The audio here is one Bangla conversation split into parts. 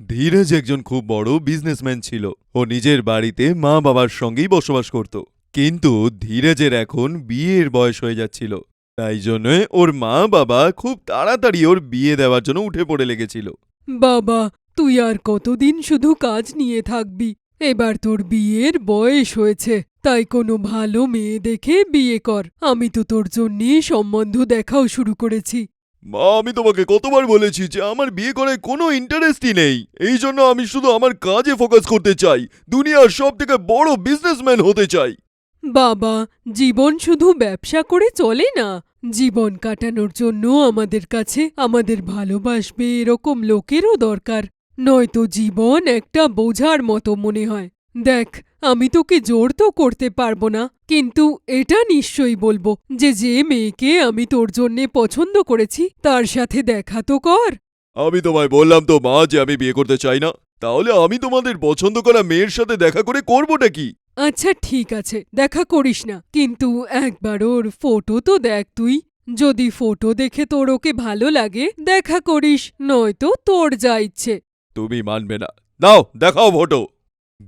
ধীরজ একজন খুব বড় বিজনেসম্যান ছিল। ও নিজের বাড়িতে মা বাবার সঙ্গেই বসবাস করত। কিন্তু ধীরজের এখন বিয়ের বয়স হয়ে যাচ্ছিল। তাই জন্য ওর মা বাবা খুব তাড়াতাড়ি ওর বিয়ে দেওয়ার জন্য উঠে পড়ে লেগেছিল। বাবা, তুই আর কতদিন শুধু কাজ নিয়ে থাকবি? এবার তোর বিয়ের বয়স হয়েছে। তাই কোনো ভালো মেয়ে দেখে বিয়ে কর। আমি তো তোর জন্যে সম্বন্ধ দেখাও শুরু করেছি। মা, আমি তোমাকে কতবার বলেছি যে আমার বিয়ে করায় কোনো ইন্টারেস্টই নেই। এই জন্য আমি শুধু আমার কাজে ফোকাস করতে চাই। দুনিয়ার সব থেকে বড় বিজনেসম্যান হতে চাই। বাবা, জীবন শুধু ব্যবসা করে চলে না। জীবন কাটানোর জন্য আমাদের কাছে আমাদের ভালোবাসবে এরকম লোকেরও দরকার। নয়তো জীবন একটা বোঝার মতো মনে হয়। দেখ আমি তোকে জোর তো করতে পারব না কিন্তু এটা নিশ্চয়ই বলব যে যে মেয়েকে আমি তোর জন্যে পছন্দ করেছি তার সাথে দেখা তো কর। আমি তোমায় বললাম তো মা যে আমি বিয়ে করতে চাই না তাহলে আমি তোমাদের পছন্দ করা মেয়ের সাথে দেখা করে করবোটা কি? আচ্ছা ঠিক আছে দেখা করিস না কিন্তু একবার ওর ফটো তো দেখ তুই। যদি ফটো দেখে তোর ওকে ভালো লাগে দেখা করিস নয়তো তোর যা ইচ্ছে। তুমি মানবে না। নাও দেখাও ফটো।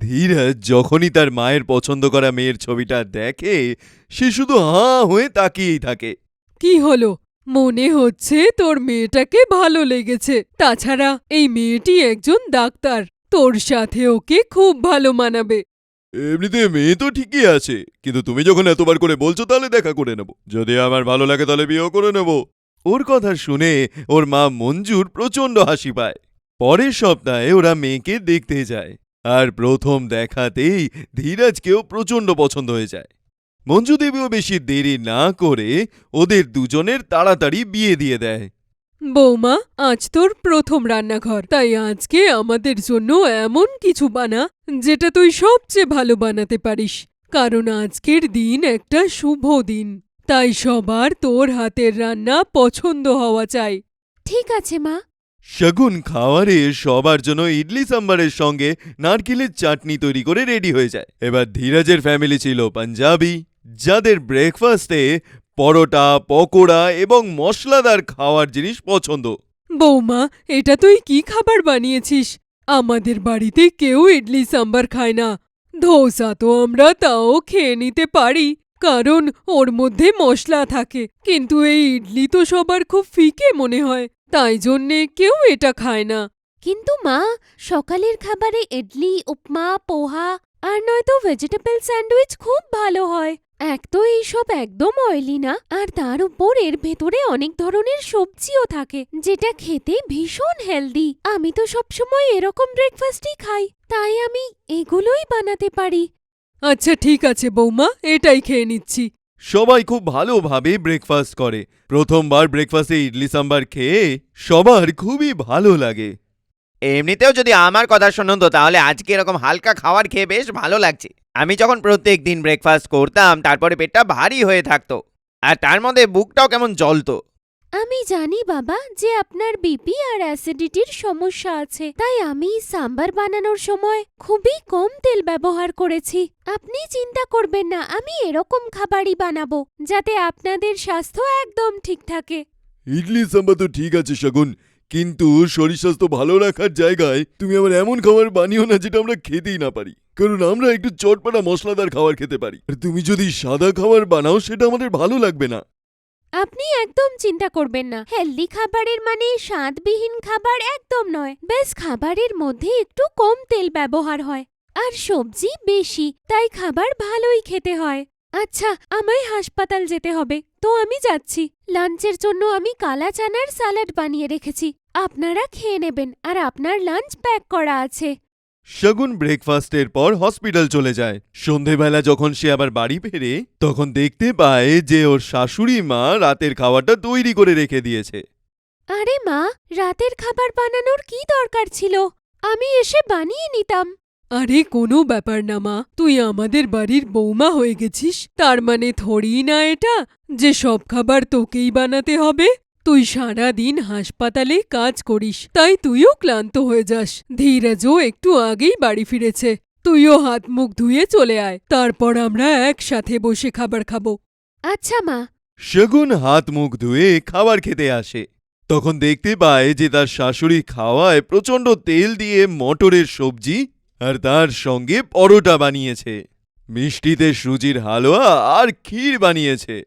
ধীরজ যখনই তার মায়ের পছন্দ করা মেয়ের ছবিটা দেখে সে শুধু হাঁ হয়ে তাকিয়েই থাকে। কি হলো? মনে হচ্ছে তোর মেয়েটাকে ভালো লেগেছে। তাছাড়া এই মেয়েটি একজন ডাক্তার। তোর সাথে ওকে খুব ভালো মানাবে। এমনিতে মেয়ে তো ঠিকই আছে কিন্তু তুমি যখন এতবার করে বলছো তাহলে দেখা করে নেব। যদি আমার ভালো লাগে তাহলে বিয়েও করে নেব। ওর কথা শুনে ওর মা মঞ্জুর প্রচণ্ড হাসি পায়। পরের সপ্তাহে ওরা মেয়েকে দেখতে যায়। আর প্রথম দেখাতেই ধীরাজকেও প্রচণ্ড পছন্দ হয়ে যায়। মঞ্জুদেবীও বেশি দেরি না করে ওদের দুজনের তাড়াতাড়ি বিয়ে দিয়ে দেয়। বৌমা আজ তোর প্রথম রান্নাঘর তাই আজকে আমাদের জন্য এমন কিছু বানা যেটা তুই সবচেয়ে ভালো বানাতে পারিস কারণ আজকের দিন একটা শুভ দিন তাই সবার তোর হাতের রান্না পছন্দ হওয়া চাই। ঠিক আছে মা শগুন খাওয়ারে সবার জন্য ইডলি সাম্বারের সঙ্গে নারকেলের চাটনি তৈরি করে রেডি হয়ে যায়। এবার ধীরাজের ফ্যামিলি ছিল পাঞ্জাবি, যাদের ব্রেকফাস্টে পরোটা, পকোড়া এবং মশলাদার খাওয়ার জিনিস পছন্দ। বৌমা, এটা তুই কি খাবার বানিয়েছিস? আমাদের বাড়িতে কেউ ইডলি সাম্বার খায় না। ধোসা তো আমরা তাও খেয়ে নিতে পারি, কারণ ওর মধ্যে মশলা থাকে, কিন্তু এই ইডলি তো সবার খুব ফিকে মনে হয়। তাই জন্যে কেউ এটা খায় না। কিন্তু মা সকালের খাবারে ইডলি উপমা পোহা আর নয়তো ভেজিটেবল স্যান্ডউইচ খুব ভালো হয়। এক তো এইসব একদম অয়েলি না আর তার উপর এর ভেতরে অনেক ধরনের সবজিও থাকে যেটা খেতে ভীষণ হেলদি আমি তো সবসময় এরকম ব্রেকফাস্টই খাই তাই আমি এগুলোই বানাতে পারি। আচ্ছা ঠিক আছে বৌমা এটাই খেয়ে নিচ্ছি। সবাই খুব ভালোভাবে ব্রেকফাস্ট করে। প্রথমবার ব্রেকফাস্টে ইডলি সাম্বার খেয়ে সবার খুবই ভালো লাগে। এমনিতেও যদি আমার কথা শোনো তো, তাহলে আজকে এরকম হালকা খাবার খেয়ে বেশ ভালো লাগছে। আমি যখন প্রত্যেক দিন ব্রেকফাস্ট করতাম, তারপরে পেটটা ভারী হয়ে থাকতো। আর তার মধ্যে বুকটাও কেমন জ্বলতো। আমি জানি বাবা যে আপনার বিপি আর অ্যাসিডিটির সমস্যা আছে। তাই আমি সাম্বার বানানোর সময় খুবই কম তেল ব্যবহার করেছি। আপনি চিন্তা করবেন না, আমি এরকম খাবারই বানাবো, যাতে আপনাদের স্বাস্থ্য একদম ঠিক থাকে। ইডলি সাম্বার তো ঠিক আছে, শগুন। কিন্তু শরীর স্বাস্থ্য ভালো রাখার জায়গায় তুমি আমার এমন খাবার বানিও না যেটা আমরা খেতেই না পারি। কারণ আমরা একটু চটপাটা মশলাদার খাবার খেতে পারি। আর তুমি যদি সাদা খাবার বানাও, সেটা আমাদের ভালো লাগবে না। আপনি একদম চিন্তা করবেন না। হেলদি খাবারের মানে স্বাদবিহীন খাবার একদম নয়। বেশ খাবারের মধ্যে একটু কম তেল ব্যবহার হয়। আর সবজি বেশি, তাই খাবার ভালোই খেতে হয়। আচ্ছা আমায় হাসপাতাল যেতে হবে। তো আমি যাচ্ছি। লাঞ্চের জন্য আমি কালা চানার স্যালাড বানিয়ে রেখেছি। আপনারা খেয়ে নেবেন। আর আপনার লাঞ্চ প্যাক করা আছে। শগুন ব্রেকফাস্টের পর হসপিটাল চলে যায়। সন্ধেবেলা যখন সে আবার বাড়ি ফেরে তখন দেখতে পায় যে ওর শাশুড়ি মা রাতের খাবারটা তৈরি করে রেখে দিয়েছে। আরে মা রাতের খাবার বানানোর কি দরকার ছিল? আমি এসে বানিয়ে নিতাম। আরে কোনো ব্যাপার না মা তুই আমাদের বাড়ির বৌমা হয়ে গেছিস তার মানে থরি না এটা যে সব খাবার তোকেই বানাতে হবে? তুই সারা দিন হাসপাতালে কাজ করিস তাই তুইও ক্লান্ত হয়ে যাস। ধীরাজও একটু আগেই বাড়ি ফিরেছে। তুইও হাত মুখ ধুয়ে চলে আয় তারপর আমরা একসাথে বসে খাবার খাব। আচ্ছা মা। শগুন হাত মুখ ধুয়ে খাবার খেতে আসে। তখন দেখতে পায় যে তার শাশুড়ি খাওয়ায় প্রচণ্ড তেল দিয়ে মটরের সবজি আর তার সঙ্গে পরোটা বানিয়েছে। মিষ্টিতে সুজির হালুয়া আর ক্ষীর বানিয়েছে।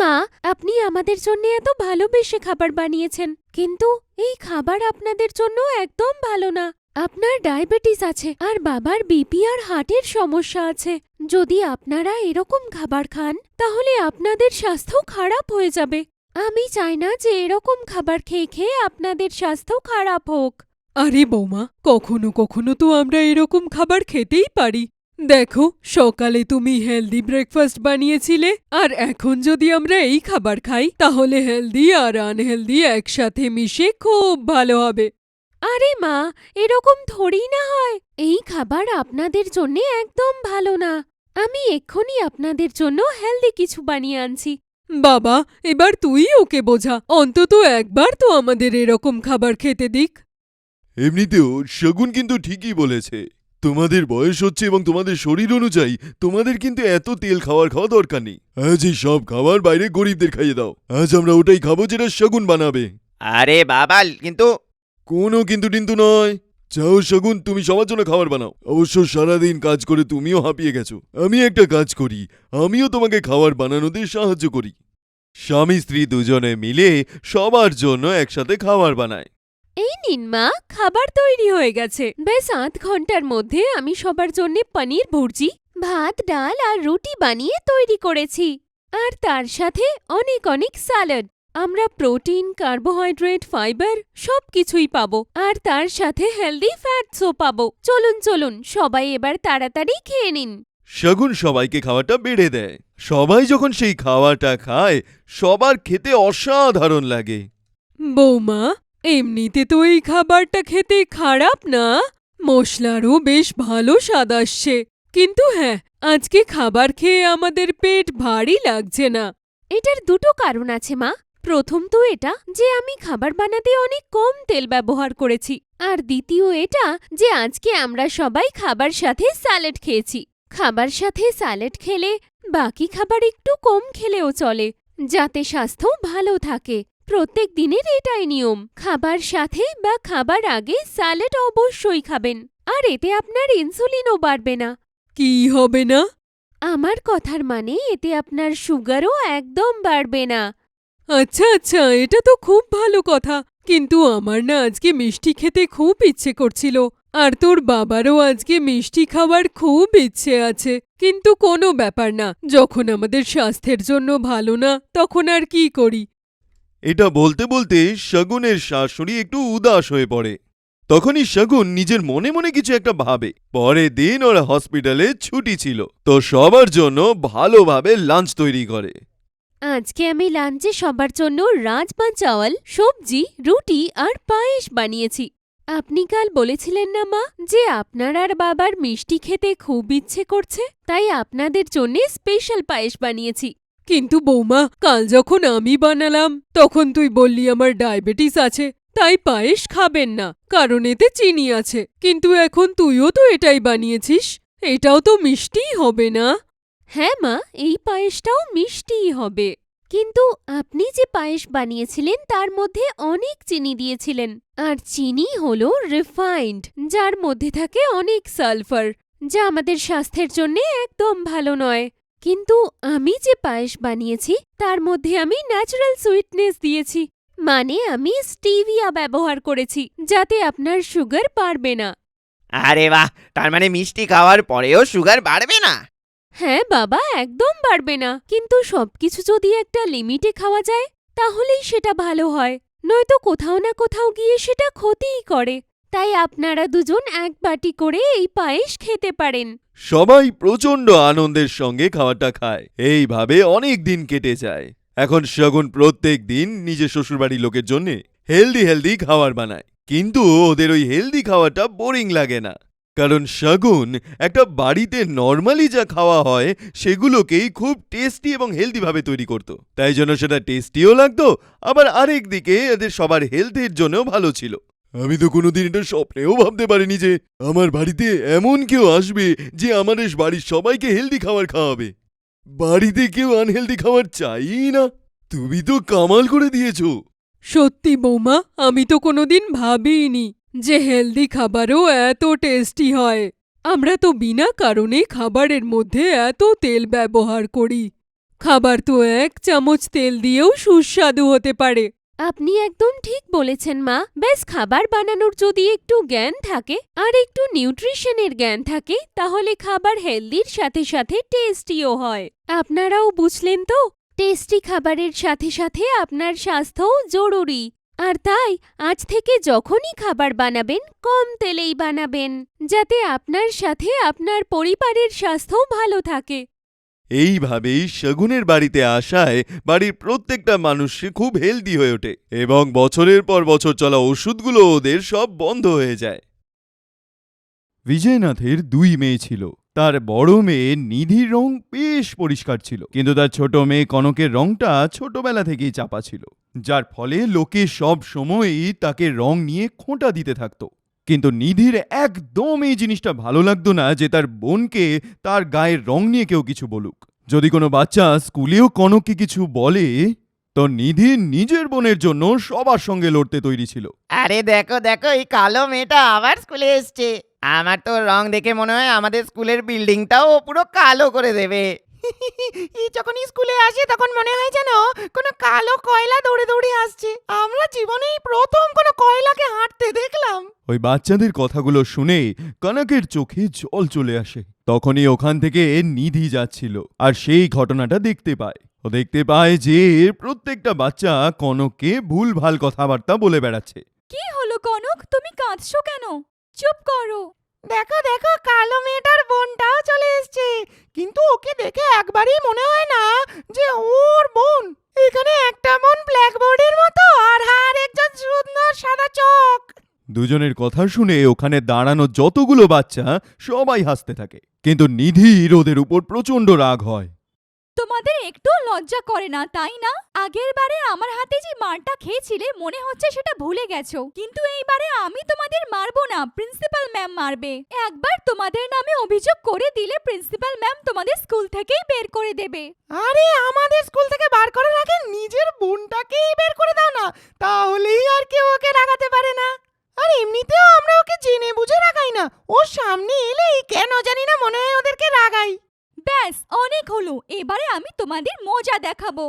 মা, আপনি আমাদের জন্য এত ভালোবেসে খাবার বানিয়েছেন, কিন্তু এই খাবার আপনাদের জন্য একদম ভালো না। আপনার ডায়াবেটিস আছে, আর বাবার বিপি আর হার্টের সমস্যা আছে। যদি আপনারা এরকম খাবার খান, তাহলে আপনাদের স্বাস্থ্য খারাপ হয়ে যাবে। আমি চাই না যে এরকম খাবার খেয়ে খেয়ে আপনাদের স্বাস্থ্য খারাপ হোক। আরে বৌমা, কখনো কখনো তো আমরা এরকম খাবার খেতেই পারি। দেখো সকালে তুমি হেলদি ব্রেকফাস্ট বানিয়েছিলে আর এখন যদি আমরা এই খাবার খাই তাহলে হেলদি আর আনহেলদি একসাথে মিশে খুব ভালো হবে। আরে মা এরকম থোড়ি না হয়। এই খাবার আপনাদের জন্য একদম ভালো না। আমি এক্ষুনি আপনাদের জন্য হেলদি কিছু বানিয়ে আনছি। বাবা এবার তুই ওকে বোঝা। অন্তত একবার তো আমাদের এরকম খাবার খেতে দিক। এমনিতেও শগুন কিন্তু ঠিকই বলেছে। তোমাদের বয়স হচ্ছে এবং তোমাদের শরীর অনুযায়ী তোমাদের কিন্তু এত তেল খাওয়ার খাওয়া দরকার নেই। আজ এই সব খাবার বাইরে গরিবদের খাইয়ে দাও। আজ আমরা ওটাই খাব যেটা শগুন বানাবে। আরে বাবা কিন্তু কোনো কিন্তু টিন্তু নয়। চাও শগুন তুমি সবার জন্য খাবার বানাও। অবশ্য সারাদিন কাজ করে তুমিও হাঁপিয়ে গেছো। আমি একটা কাজ করি আমিও তোমাকে খাবার বানানোতে সাহায্য করি। স্বামী স্ত্রী দুজনে মিলে সবার জন্য একসাথে খাবার বানায়। এই নিন মা খাবার তৈরি হয়ে গেছে। বেশ আধ ঘণ্টার মধ্যে আমি সবার জন্য পনির ভুর্জি ভাত ডাল আর রুটি বানিয়ে তৈরি করেছি। আর তার সাথে অনেক অনেক স্যালাড। আমরা প্রোটিন কার্বোহাইড্রেট ফাইবার সব কিছুই পাবো। আর তার সাথে হেলদি ফ্যাটসও পাবো। চলুন চলুন সবাই এবার তাড়াতাড়ি খেয়ে নিন। শগুন সবাইকে খাওয়াটা বেড়ে দেয়। সবাই যখন সেই খাওয়াটা খায় সবার খেতে অসাধারণ লাগে। বৌমা এমনিতে তো এই খাবারটা খেতে খারাপ না। মশলারও বেশ ভালো স্বাদ আসছে। কিন্তু হ্যাঁ আজকে খাবার খেয়ে আমাদের পেট ভারী লাগছে না। এটার দুটো কারণ আছে, মা। প্রথম তো এটা যে আমি খাবার বানাতে অনেক কম তেল ব্যবহার করেছি। আর দ্বিতীয় এটা যে আজকে আমরা সবাই খাবার সাথে স্যালাড খেয়েছি। খাবার সাথে স্যালাড খেলে বাকি খাবার একটু কম খেলেও চলে, যাতে স্বাস্থ্য ভালো থাকে। প্রত্যেক দিনের এটাই নিয়ম। খাবার সাথে বা খাবার আগে স্যালাড অবশ্যই খাবেন আর এতে আপনার ইনসুলিনও বাড়বে না। কি হবে না? আমার কথার মানে এতে আপনার সুগারও একদম বাড়বে না। আচ্ছা আচ্ছা এটা তো খুব ভালো কথা কিন্তু আমার না আজকে মিষ্টি খেতে খুব ইচ্ছে করছিল আর তোর বাবারও আজকে মিষ্টি খাওয়ার খুব ইচ্ছে আছে কিন্তু কোনো ব্যাপার না যখন আমাদের স্বাস্থ্যের জন্য ভালো না তখন আর কি করি? এটা বলতে বলতে শগুনের শাশুড়ি একটু উদাস হয়ে পড়ে। তখনই শগুন নিজের মনে মনে কিছু একটা ভাবে। পরের দিন ওরা হসপিটালে ছুটি ছিল। তো সবার জন্য ভালোভাবে লাঞ্চ তৈরি করে। আজকে আমি লাঞ্চে সবার জন্য রাজমা চাওয়াল, সবজি, রুটি আর পায়েস বানিয়েছি। আপনি কাল বলেছিলেন না মা যে আপনার আর বাবার মিষ্টি খেতে খুব ইচ্ছে করছে, তাই আপনাদের জন্য স্পেশাল পায়েস বানিয়েছি। কিন্তু বৌমা, কাল যখন আমি বানালাম, তখন তুই বললি আমার ডায়াবেটিস আছে, তাই পায়েস খাবেন না, কারণ এতে চিনি আছে। কিন্তু এখন তুইও তো এটাই বানিয়েছিস, এটাও তো মিষ্টিই হবে না? হ্যাঁ মা, এই পায়েসটাও মিষ্টিই হবে। কিন্তু আপনি যে পায়েস বানিয়েছিলেন, তার মধ্যে অনেক চিনি দিয়েছিলেন। আর চিনি হল রিফাইন্ড যার মধ্যে থাকে অনেক সালফার, যা আমাদের স্বাস্থ্যের জন্য একদম ভালো নয়। কিন্তু আমি যে পায়েস বানিয়েছি তার মধ্যে আমি ন্যাচারাল সুইটনেস দিয়েছি। মানে আমি স্টিভিয়া ব্যবহার করেছি যাতে আপনার সুগার বাড়বে না। আরে বাহ! তার মানে মিষ্টি খাওয়ার পরেও সুগার বাড়বে না? হ্যাঁ বাবা একদম বাড়বে না। কিন্তু সবকিছু যদি একটা লিমিটে খাওয়া যায় তাহলেই সেটা ভালো হয়। নয়তো কোথাও না কোথাও গিয়ে সেটা ক্ষতিই করে। তাই আপনারা দুজন এক বাটি করে এই পায়েস খেতে পারেন। সবাই প্রচণ্ড আনন্দের সঙ্গে খাওয়াটা খায়। এইভাবে অনেক দিন কেটে যায়। এখন শগুন প্রত্যেক দিন নিজের শ্বশুরবাড়ির লোকের জন্যে হেলদি হেলদি খাবার বানায়। কিন্তু ওদের ওই হেলদি খাওয়াটা বোরিং লাগে না। কারণ শগুন একটা বাড়িতে নর্মালি যা খাওয়া হয়, সেগুলোকেই খুব টেস্টি এবং হেলদিভাবে তৈরি করত। তাই জন্য সেটা টেস্টিও লাগতো, আবার আরেক দিকে এদের সবার হেলথের জন্যও ভালো ছিল। আমি তো কোনোদিন এটা স্বপ্নেও ভাবতে পারিনি যে আমার বাড়িতে এমন কেউ আসবে যে আমাদের বাড়ির সবাইকে হেলদি খাবার খাওয়াবে। বাড়িতে কেউ আনহেলদি খাবার চাই না। তুমি তো কামাল করে দিয়েছ। সত্যি বৌমা, আমি তো কোনোদিন ভাবিনি যে হেলদি খাবারও এত টেস্টি হয়। আমরা তো বিনা কারণে খাবারের মধ্যে এত তেল ব্যবহার করি। খাবার তো এক চামচ তেল দিয়েও সুস্বাদু হতে পারে। আপনি একদম ঠিক বলেছেন, মা। বেশ খাবার বানানোর যদি একটু জ্ঞান থাকে আর একটু নিউট্রিশনের জ্ঞান থাকে, তাহলে খাবার হেলদির সাথে সাথে টেস্টিও হয়। আপনারাও বুঝলেন তো? টেস্টি খাবারের সাথে সাথে আপনার স্বাস্থ্যও জরুরি। আর তাই, আজ থেকে যখনই খাবার বানাবেন, কম তেলেই বানাবেন, যাতে আপনার সাথে আপনার পরিবারের স্বাস্থ্যও ভালো থাকে। এইভাবেই শগুনের বাড়িতে আসায় বাড়ির প্রত্যেকটা মানুষ খুব হেলদি হয়ে ওঠে এবং বছরের পর বছর চলা ওষুধগুলো ওদের সব বন্ধ হয়ে যায়। বিজয়নাথের দুই মেয়ে ছিল। তার বড় মেয়ে নিধির রং বেশ পরিষ্কার ছিল, কিন্তু তার ছোট মেয়ে কনকের রংটা ছোটবেলা থেকেই চাপা ছিল, যার ফলে লোকে সব সময়ই তাকে রং নিয়ে খোঁটা দিতে থাকতো। কিন্তু নিধির একদম এই জিনিসটা ভালো লাগতো না যে তার বোনকে তার গায়ের রং নিয়ে কেউ কিছু বলুক। যদি কোনো বাচ্চা স্কুলেও কনককে কিছু বলে, তো নিধি নিজের বোনের জন্য সবার সঙ্গে লড়তে তৈরি ছিল। আরে দেখো দেখো, এই কালো মেয়েটা আবার স্কুলে এসছে। আমার তো রং দেখে মনে হয় আমাদের স্কুলের বিল্ডিংটাও পুরো কালো করে দেবে। যখন স্কুলে আসে তখন মনে হয় যেন কোনো কালো কয়লা দৌড়ে দৌড়ে আসছে। আমরা জীবনেই প্রথম কোনো কয়লাকে হাঁটতে দেখলাম। ওই বাচ্চাদের কথাগুলো শুনে কনকের চোখে জল চলে আসে। তখনই ওখান থেকে নিধি যাচ্ছিল আর সেই ঘটনাটা দেখতে পায়। ও দেখতে পায় যে প্রত্যেকটা বাচ্চা কনককে ভুল ভালো কথাবার্তা বলে বেড়াচ্ছে। কি হলো কনক? তুমি কাঁদছো কেন? চুপ করো। দেখো দেখো, কালো মেয়েটার বোনটাও চলে এসছে। কিন্তু ওকে দেখে একবারই মনে হয় না যে ওর বোন। এখানে একটা বোন ব্ল্যাকবোর্ডের মতো আর আর একজন সুন্দর সাদা চোখ। দুজনের কথা শুনে ওখানে দাঁড়ানো যতগুলো বাচ্চা সবাই হাসতে থাকে। কিন্তু নিধির ওদের উপর প্রচণ্ড রাগ হয়। তোমাদের একটু লজ্জা করে না, তাই না? আগের বারে আমার হাতে যে মারটা খেয়েছিলে, মনে হচ্ছে সেটা ভুলে গেছো। কিন্তু এইবারে আমি তোমাদের মারবো না, প্রিন্সিপাল ম্যাম মারবে। একবার তোমাদের নামে অভিযোগ করে দিলে প্রিন্সিপাল ম্যাম তোমাদের স্কুল থেকেই বের করে দেবে। আরে, আমাদের স্কুল থেকে বার করার আগে নিজের বোনটাকেই বের করে দাও না, তাহলেই আর কেউ ওকে রাগাতে পারে না। আর এমনিতেও আমরা ওকে জেনে বুঝে রাখাই না ওর সামনে এলেই কেন জানি না মনে হয় ওদেরকে রাগাই। ব্যাস অনেক হলো। এবারে আমি তোমাদের মজা দেখাবো।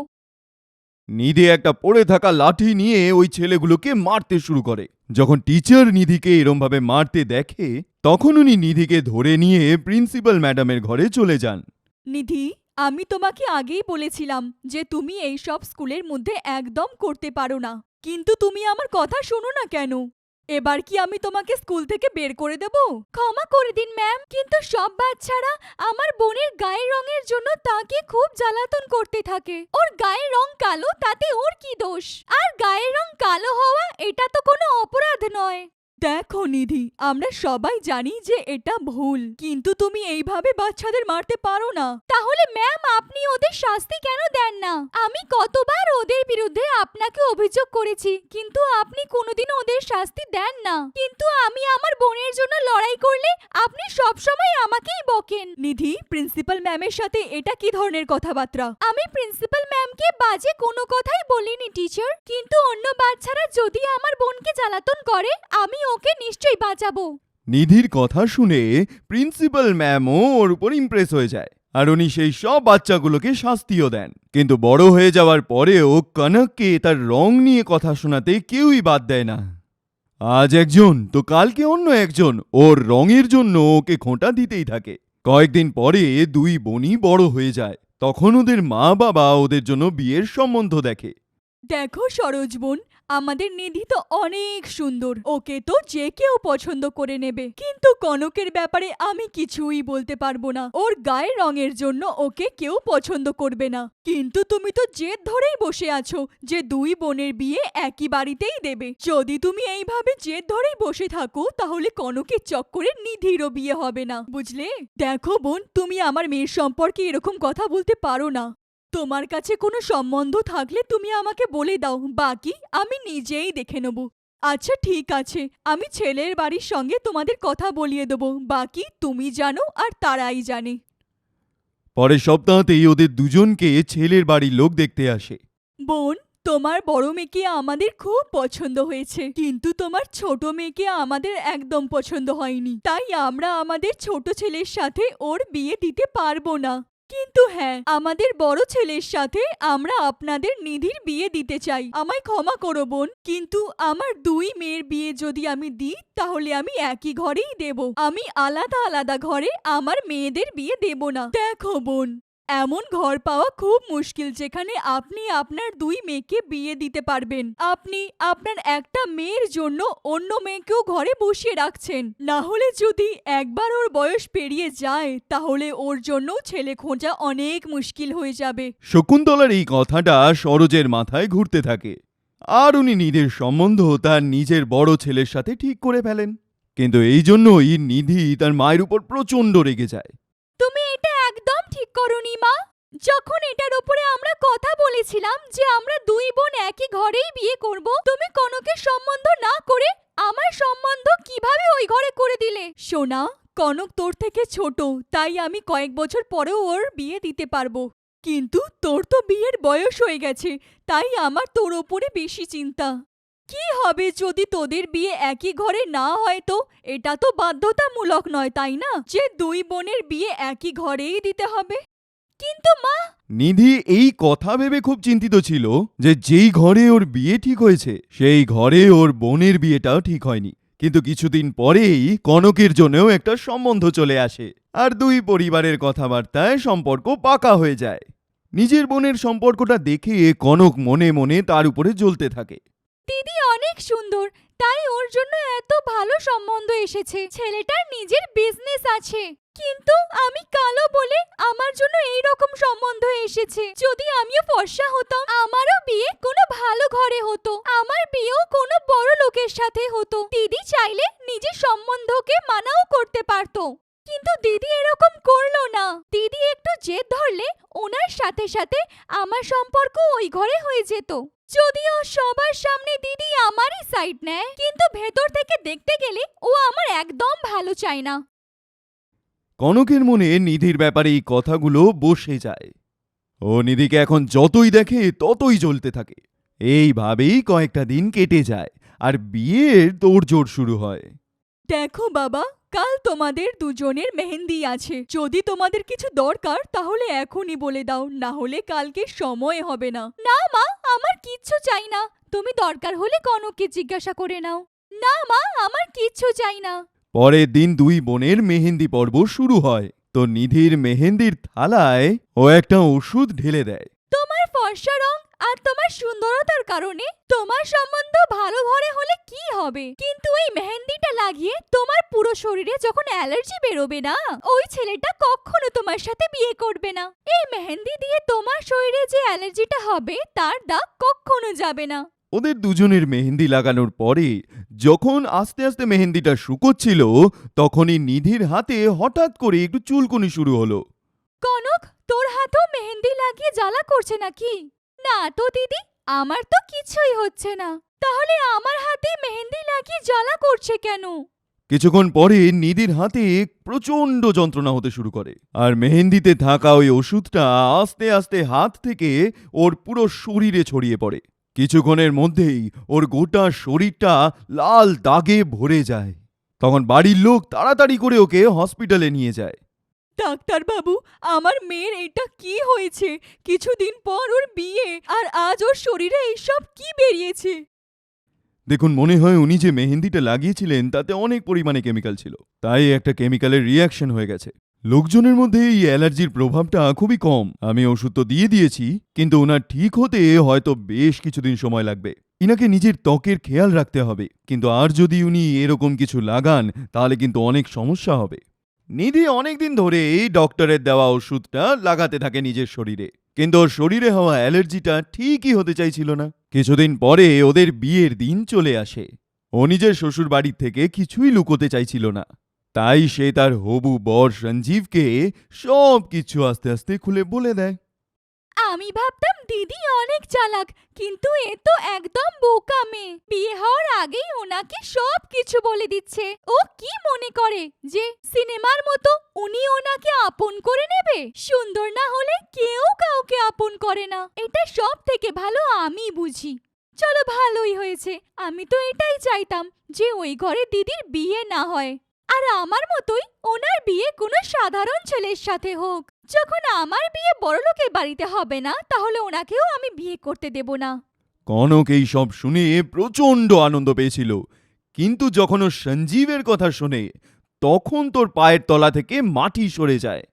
নিধি একটা পড়ে থাকা লাঠি নিয়ে ওই ছেলেগুলোকে মারতে শুরু করে। যখন টিচার নিধিকে এরমভাবে মারতে দেখে তখন উনি নিধিকে ধরে নিয়ে প্রিন্সিপাল ম্যাডামের ঘরে চলে যান। নিধি আমি তোমাকে আগেই বলেছিলাম যে তুমি এই সব স্কুলের মধ্যে একদম করতে পারো না। কিন্তু তুমি আমার কথা শোনো না কেন? এবার কি আমি তোমাকে স্কুল থেকে বের করে দেব? ক্ষমা করে দিন, ম্যাম। কিন্তু সব বাচ্চারা আমার বোনের গায়ের রঙের জন্য তাকে খুব জ্বালাতন করতে থাকে। ওর গায়ের রং কালো, তাতে ওর কি দোষ? আর গায়ের রং কালো হওয়া, এটা তো কোনো অপরাধ নয়। দেখো নিধি আমরা সবাই জানি যে এটা ভুল। কিন্তু তুমি এইভাবে বাচ্চাদের মারতে পারো না। তাহলে ম্যাম আপনি ওদের শাস্তি কেন দেন না? আমি কতবার ওদের বিরুদ্ধে আপনাকে অভিযোগ করেছি কিন্তু আপনি কোনোদিন ওদের শাস্তি দেন না। কিন্তু আমি আমার বোনের জন্য লড়াই করলে আপনি সব সময় আমাকেই বকেন। নিধি প্রিন্সিপাল ম্যামের সাথে এটা কি ধরনের কথাবার্তা? আমি প্রিন্সিপাল ম্যামকে বাজে কোনো কথাই বলিনি টিচার কিন্তু অন্য বাচ্চারা যদি আমার বোনকে জ্বালাতন করে আমি ওকে নিশ্চয়ই বাঁচাবো। নিধির কথা শুনে প্রিন্সিপাল ম্যামও ওর উপর ইমপ্রেস হয়ে যায় আর উনি সেই সব বাচ্চাগুলোকে শাস্তিও দেন। কিন্তু বড় হয়ে যাওয়ার পরেও কনককে তার রং নিয়ে কথা শোনাতে কেউই বাদ দেয় না। আজ একজন তো কালকে অন্য একজন ওর রঙের জন্য ওকে খোঁটা দিতেই থাকে। কয়েকদিন পরে দুই বোনই বড় হয়ে যায়। তখন ওদের মা বাবা ওদের জন্য বিয়ের সম্বন্ধ দেখে। দেখো সরোজ বোন আমাদের নিধি তো অনেক সুন্দর। ওকে তো যে কেউ পছন্দ করে নেবে। কিন্তু কনকের ব্যাপারে আমি কিছুই বলতে পারব না। ওর গায়ের রঙের জন্য ওকে কেউ পছন্দ করবে না। কিন্তু তুমি তো জেদ ধরেই বসে আছো যে দুই বোনের বিয়ে একই বাড়িতেই দেবে। যদি তুমি এইভাবে জেদ ধরেই বসে থাকো, তাহলে কনকের চক্করে নিধিরও বিয়ে হবে না। বুঝলে? দেখো বোন, তুমি আমার মেয়ের সম্পর্কে এরকম কথা বলতে পারো না। তোমার কাছে কোনো সম্বন্ধ থাকলে তুমি আমাকে বলে দাও বাকি আমি নিজেই দেখে নেব। আচ্ছা ঠিক আছে আমি ছেলের বাড়ির সঙ্গে তোমাদের কথা বলিয়ে দেবো বাকি তুমি জানো আর তারাই জানে। পরের সপ্তাহতেই ওদের দুজনকে ছেলের বাড়ির লোক দেখতে আসে। বোন তোমার বড় মেয়েকে আমাদের খুব পছন্দ হয়েছে কিন্তু তোমার ছোট মেয়েকে আমাদের একদম পছন্দ হয়নি। তাই আমরা আমাদের ছোট ছেলের সাথে ওর বিয়ে দিতে পারব না। কিন্তু হ্যাঁ আমাদের বড় ছেলের সাথে আমরা আপনাদের নিধির বিয়ে দিতে চাই। আমায় ক্ষমা করো বোন। কিন্তু আমার দুই মেয়ের বিয়ে যদি আমি দিই, তাহলে আমি একই ঘরেই দেব। আমি আলাদা আলাদা ঘরে আমার মেয়েদের বিয়ে দেব না। দেখো বোন। এমন ঘর পাওয়া খুব মুশকিল যেখানে আপনি আপনার দুই মেয়েকে বিয়ে দিতে পারবেন। আপনি আপনার একটা মেয়ের জন্য অন্য মেয়েকেও ঘরে বসিয়ে রাখছেন। না হলে যদি একবার ওর বয়স পেরিয়ে যায়, তাহলে ওর জন্য ছেলে খোঁজা অনেক মুশকিল হয়ে যাবে। শকুন্তলার এই কথাটা সরোজের মাথায় ঘুরতে থাকে। আর উনি নিধির সম্বন্ধ তার নিজের বড় ছেলের সাথে ঠিক করে ফেলেন। কিন্তু এই জন্যই নিধি তার মায়ের উপর প্রচণ্ড রেগে যায়। ঠিক করনি মা, যখন এটার উপরে আমরা কথা বলেছিলাম যে আমরা দুই বোন একই ঘরেই বিয়ে করব, তুমি কনকের সম্বন্ধ না করে আমার সম্বন্ধ কীভাবে ওই ঘরে করে দিলে? সোনা, কনক তোর থেকে ছোট, তাই আমি কয়েক বছর পরেও ওর বিয়ে দিতে পারব। কিন্তু তোর তো বিয়ের বয়স হয়ে গেছে, তাই আমার তোর ওপরে বেশি চিন্তা। কি হবে যদি তোদের বিয়ে একই ঘরে না হয় তো? এটা তো বাধ্যতামূলক নয়, তাই না? যে দুই বোনের বিয়ে একই ঘরেই দিতে হবে। কিন্তু মা! নিধি, এই কথা ভেবে খুব চিন্তিত ছিল যে যেই ঘরে ওর বিয়ে ঠিক হয়েছে, সেই ঘরে ওর বোনের বিয়েটাও ঠিক হয়নি। কিন্তু কিছুদিন পরেই কনকের জন্যও একটা সম্বন্ধ চলে আসে আর দুই পরিবারের কথাবার্তায় সম্পর্ক পাকা হয়ে যায়। নিজের বোনের সম্পর্কটা দেখে কনক মনে মনে তার উপরে জ্বলতে থাকে। দিদি অনেক সুন্দর, তাই ওর জন্য এত ভালো সম্বন্ধ এসেছে। ছেলেটার নিজের বিজনেস আছে, কিন্তু আমি কালো বলে আমার জন্য এই রকম সম্বন্ধ এসেছে। যদি আমিও ফর্সা হতাম, আমারও বিয়ে কোনো ভালো ঘরে হতো, আমার বিয়েও কোনো বড় লোকের সাথে হতো। দিদি চাইলে নিজের সম্বন্ধকে মানাও করতে পারতো, কিন্তু দিদি এরকম করল না। দিদি একটু জেদ ধরলে ওনার সাথে সাথে আমার সম্পর্ক ওই ঘরে হয়ে যেত। যদিও সবার সামনে দিদি আমারই সাইড নেয় কিন্তু ভেতর থেকে দেখতে গেলে ও আমার একদম ভালো চায় না। কনকের মনে নিধির ব্যাপারে এই কথাগুলো বসে যায়। ও নিধিকে এখন যতই দেখে ততই জ্বলতে থাকে। এইভাবেই কয়েকটা দিন কেটে যায় আর বিয়ের তোড়জোড় শুরু হয়। দেখো বাবা কাল তোমাদের দুজনের মেহেন্দি আছে। যদি তোমাদের কিছু দরকার তাহলে এখনই বলে দাও না হলে কালকে সময় হবে না। না মা আমার কিচ্ছু চাই না। তুমি দরকার হলে কনককে জিজ্ঞাসা করে নাও। না মা আমার কিচ্ছু চাই না। পরের দিন দুই বোনের মেহেন্দি পর্ব শুরু হয়। তো নিধির মেহেন্দির থালায় ও একটা ওষুধ ঢেলে দেয়। তোমার ফর্সা রং আর তোমার সুন্দরতার কারণে তোমার সম্বন্ধ ভালো ঘরে হলে কি হবে? কিন্তু এই মেহেন্দিটা লাগিয়ে তোমার পুরো শরীরে যখন অ্যালার্জি বেরোবে না ওই ছেলেটা কখনো তোমার সাথে বিয়ে করবে না। এই মেহেন্দি দিয়ে তোমার শরীরে যে অ্যালার্জিটা হবে তার দাগ কখনো যাবে না। ওদের দুজনের মেহেন্দি লাগানোর পরে যখন আস্তে আস্তে মেহেন্দিটা শুকোচ্ছিল তখনই নিধির হাতে হঠাৎ করে একটু চুলকুনি শুরু হলো। কনক তোর হাতেও মেহেন্দি লাগিয়ে জ্বালা করছে নাকি? না তো, দিদি, আমার তো কিছুই হচ্ছে না। তাহলে আমার হাতে মেহেন্দি লাগিয়ে জ্বালা করছে কেন? কিছুক্ষণ পরে নিধির হাতে প্রচণ্ড যন্ত্রণা হতে শুরু করে। আর মেহেন্দিতে থাকা ওই ওষুধটা আস্তে আস্তে হাত থেকে ওর পুরো শরীরে ছড়িয়ে পড়ে। কিছুক্ষণের মধ্যেই ওর গোটা শরীরটা লাল দাগে ভরে যায়। তখন বাড়ির লোক তাড়াতাড়ি করে ওকে হসপিটালে নিয়ে যায়। ডাক্তার বাবু আমার মেয়ের এটা কি হয়েছে? কিছুদিন পর ওর বিয়ে, আর আজ ওর শরীরে এইসব কি বেরিয়েছে? দেখুন, মনে হয় উনি যে মেহেন্দিটা লাগিয়েছিলেন, তাতে অনেক পরিমাণে কেমিক্যাল ছিল। তাই একটা কেমিক্যালের রিয়াকশন হয়ে গেছে। লোকজনের মধ্যে এই অ্যালার্জির প্রভাবটা খুবই কম। আমি ওষুধ তো দিয়ে দিয়েছি, কিন্তু ওনার ঠিক হতে হয়তো বেশ কিছুদিন সময় লাগবে। ইনাকে নিজের ত্বকের খেয়াল রাখতে হবে। কিন্তু আর যদি উনি এরকম কিছু লাগান, তাহলে কিন্তু অনেক সমস্যা হবে। নিধি অনেকদিন ধরে এই ডক্টরের দেওয়া ওষুধটা লাগাতে থাকে নিজের শরীরে। কিন্তু ওর শরীরে হওয়া অ্যালার্জিটা ঠিকই হতে চাইছিল না। কিছুদিন পরে ওদের বিয়ের দিন চলে আসে। ও নিজের শ্বশুর বাড়ির থেকে কিছুই লুকোতে চাইছিল না। তাই সে তার হবু বর সঞ্জীবকে সব কিছু আস্তে আস্তে খুলে বলে দেয়। আমি ভাবতাম দিদি অনেক চালাক, কিন্তু এ তো একদম বোকা মেয়ে। বিয়ে হওয়ার আগেই ওনাকে সব কিছু বলে দিচ্ছে। ও কি মনে করে যে সিনেমার মতো উনি ওনাকে আপন করে নেবে? সুন্দর না হলে কেউ কাউকে আপন করে না। এটা সব থেকে ভালো আমি বুঝি। চলো ভালোই হয়েছে। আমি তো এটাই চাইতাম যে ওই ঘরে দিদির বিয়ে না হয়। আর আমার মতোই ওনার বিয়ে কোনো সাধারণ ছেলের সাথে হোক। যখন আমার বিয়ে বড়লোকের বাড়িতে হবে না, তাহলে ওনাকেও আমি বিয়ে করতে দেব না। কনক এই সব শুনে প্রচণ্ড আনন্দ পেয়েছিল। কিন্তু যখন ও সঞ্জীবের কথা শোনে, তখন তোর পায়ের তলা থেকে মাটি সরে যায়।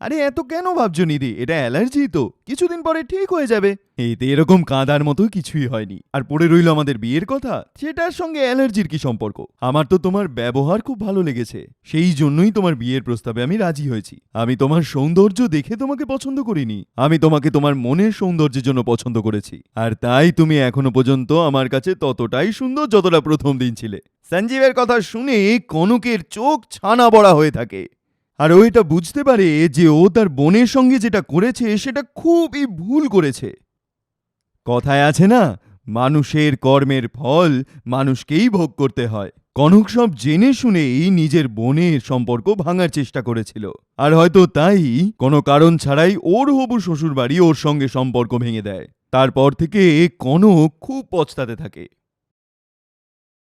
আরে, এত কেন ভাবছ নিদি এটা অ্যালার্জি তো। কিছুদিন পরে ঠিক হয়ে যাবে। এতে এরকম কাঁদার মতো কিছুই হয়নি। আর পড়ে রইল আমাদের বিয়ের কথা, সেটার সঙ্গে অ্যালার্জির কি সম্পর্ক? আমার তো তোমার ব্যবহার খুব ভালো লেগেছে। সেই জন্যই তোমার বিয়ের প্রস্তাবে আমি রাজি হয়েছি। আমি তোমার সৌন্দর্য দেখে তোমাকে পছন্দ করিনি। আমি তোমাকে তোমার মনের সৌন্দর্যের জন্য পছন্দ করেছি। আর তাই তুমি এখনও পর্যন্ত আমার কাছে ততটাই সুন্দর যতটা প্রথম দিন ছিলে। সঞ্জীবের কথা শুনে কনকের চোখ ছানা বড়া হয়ে থাকে। আর ও এটা বুঝতে পারে যে ও তার বোনের সঙ্গে যেটা করেছে সেটা খুবই ভুল করেছে। কথায় আছে না, মানুষের কর্মের ফল মানুষকেই ভোগ করতে হয়। কনক সব জেনে শুনেই নিজের বোনের সম্পর্ক ভাঙার চেষ্টা করেছিল। আর হয়তো তাই কোনো কারণ ছাড়াই ওর হবু শ্বশুরবাড়ি ওর সঙ্গে সম্পর্ক ভেঙে দেয়। তারপর থেকে কনক খুব পছতাতে থাকে।